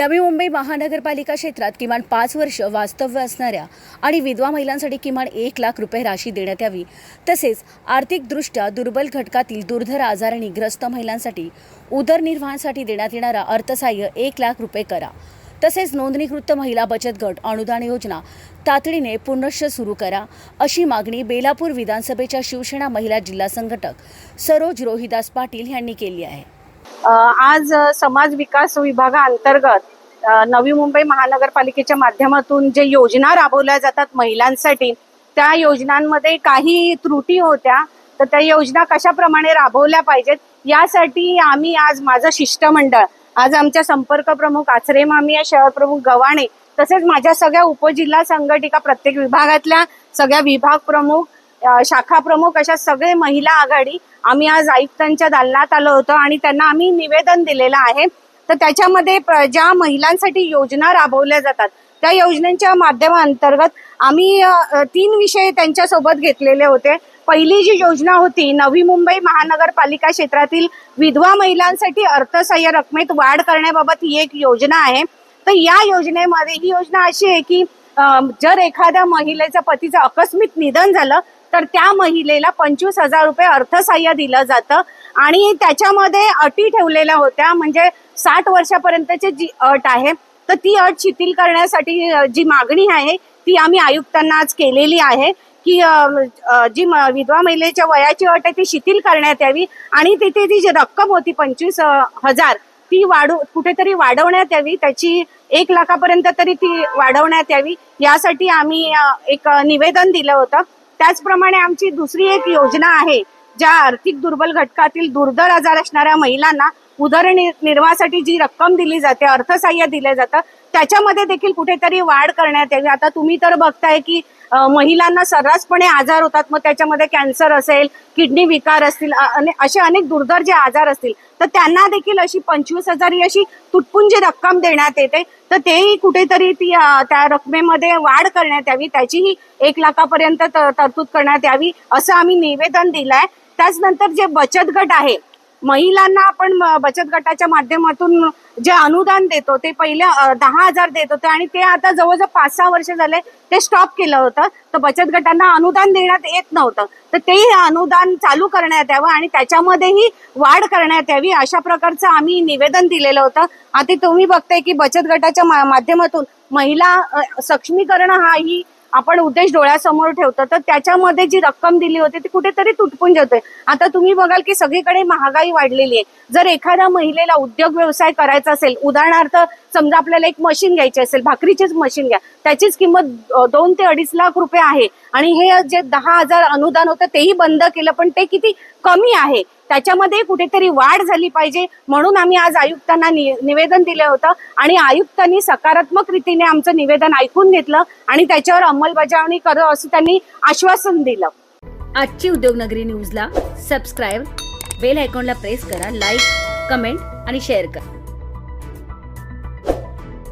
नवी मुंबई महानगरपालिका क्षेत्रात किमान पाच वर्ष वास्तव्य असणाऱ्या आणि विधवा महिलांसाठी किमान एक लाख रुपये राशी देण्यात यावी. तसेच आर्थिकदृष्ट्या दुर्बल घटकातील दुर्धर आजारणी ग्रस्त महिलांसाठी उदरनिर्वाहासाठी देण्यात येणारा अर्थसहाय्य एक लाख रुपये करा. तसेच नोंदणीकृत महिला बचत गट अनुदान योजना तातडीने पुनश्च सुरू करा अशी मागणी बेलापूर विधानसभेच्या शिवसेना महिला जिल्हा संघटक सरोज रोहिदास पाटील यांनी केली आहे. आज समाज विकास विभागाअंतर्गत नवी मुंबई महानगरपालिकेच्या माध्यमातून जे योजना राबवल्या जातात महिलांसाठी त्या योजनांमध्ये काही त्रुटी होत्या. तर त्या योजना कशाप्रमाणे राबवल्या पाहिजेत यासाठी आम्ही आज माझं शिष्टमंडळ आज आमच्या संपर्क प्रमुख आचरे मामी या शहर प्रमुख गव्हाणे तसेच माझ्या सगळ्या उपजिल्हा संघटिका प्रत्येक विभागातल्या सगळ्या विभाग प्रमुख शाखा प्रमुख अशा सगळे महिला आघाडी आम्ही आज आयुक्तांच्या दालनात आलो होतो आणि त्यांना आम्ही निवेदन दिलेलं आहे. तर त्याच्यामध्ये ज्या महिलांसाठी योजना राबवल्या जातात त्या योजनेच्या माध्यमाअंतर्गत आम्ही तीन विषय त्यांच्यासोबत घेतलेले होते. पहिली जी योजना होती नवी मुंबई महानगरपालिका क्षेत्रातील विधवा महिलांसाठी अर्थसहाय्य रकमेत वाढ करण्याबाबत ही एक योजना आहे. तर या योजनेमध्ये ही योजना अशी आहे की जर एखाद्या महिलेचं पतीचं आकस्मिक निधन झालं तर त्या महिलेला पंचवीस हजार रुपये अर्थसहाय्य दिलं जातं. आणि त्याच्यामध्ये अटी ठेवलेल्या होत्या म्हणजे साठ वर्षापर्यंतची जी अट आहे तर ती अट शिथिल करण्यासाठी जी मागणी आहे ती आम्ही आयुक्तांना आज केलेली आहे की जी म- विधवा महिलेच्या वयाची अट आहे ती शिथिल करण्यात यावी. आणि तिथे ती जी रक्कम होती पंचवीस हजार ती वाढू कुठेतरी वाढवण्यात यावी. त्याची एक लाखापर्यंत तरी ती वाढवण्यात यावी. यासाठी आम्ही एक निवेदन दिलं होतं. त्याचप्रमाणे आमची दुसरी एक योजना आहे ज्या आर्थिक दुर्बल घटकातील दुर्धर आजार असणाऱ्या महिलांना उदरनिर्वाहासाठी जी रक्कम दिली जाते अर्थसहाय्य दिलं जातं त्याच्यामध्ये देखील कुठेतरी वाढ करण्यात यावी. आता तुम्ही तर बघताय की महिलांना सर्रासपणे आजार होतात. मग त्याच्यामध्ये कॅन्सर असेल किडनी विकार असतील अने- असे अनेक दुर्धर जे आजार असतील तर त्यांना देखील अशी पंचवीस हजार ही अशी तुटपुंजी रक्कम देण्यात येते तर तेही कुठेतरी ती त्या रकमेमध्ये वाढ करण्यात यावी त्याचीही एक लाखापर्यंत तरतूद करण्यात यावी असं आम्ही निवेदन दिलं आहे त्याचनंतर जे बचत गट आहे महिलांना आपण बचत गटाच्या माध्यमातून जे अनुदान देतो ते पहिले दहा हजार देत होते आणि ते आता जवळजवळ पाच सहा वर्ष झाले ते स्टॉप केलं होतं. तर बचत गटांना अनुदान देण्यात येत नव्हतं. तर तेही अनुदान चालू करण्यात यावं आणि त्याच्यामध्येही वाढ करण्यात यावी अशा प्रकारचं आम्ही निवेदन दिलेलं होतं. आता तुम्ही बघताय की बचत गटाच्या मा- माध्यमातून महिला सक्षमीकरण हा ही आपण उद्देश डोळ्यासमोर ठेवतो तर त्याच्यामध्ये जी रक्कम दिली होती ती कुठेतरी तुटपून जाते आता तुम्ही बघाल की सगळीकडे महागाई वाढलेली आहे. जर एखाद्या महिलेला उद्योग व्यवसाय करायचा असेल उदाहरणार्थ समजा आपल्याला एक मशीन घ्यायची असेल भाकरीचीच मशीन घ्या त्याचीच किंमत दोन ते अडीच लाख रुपये आहे. आणि हे जे दहा हजार अनुदान होतं तेही बंद केलं पण ते किती कमी आहे? त्याच्यामध्ये कुठेतरी वाढ झाली पाहिजे. म्हणून आम्ही आज आयुक्तांना नि- निवेदन दिलं होतं. आणि आयुक्तांनी सकारात्मक रीतीने आमचं निवेदन ऐकून घेतलं आणि त्याच्यावर अंमलबजावणी करू असं त्यांनी आश्वासन दिलं. आजची उद्योगनगरी न्यूजला सबस्क्राईब बेल आयकॉनला प्रेस करा लाईक कमेंट आणि शेअर करा.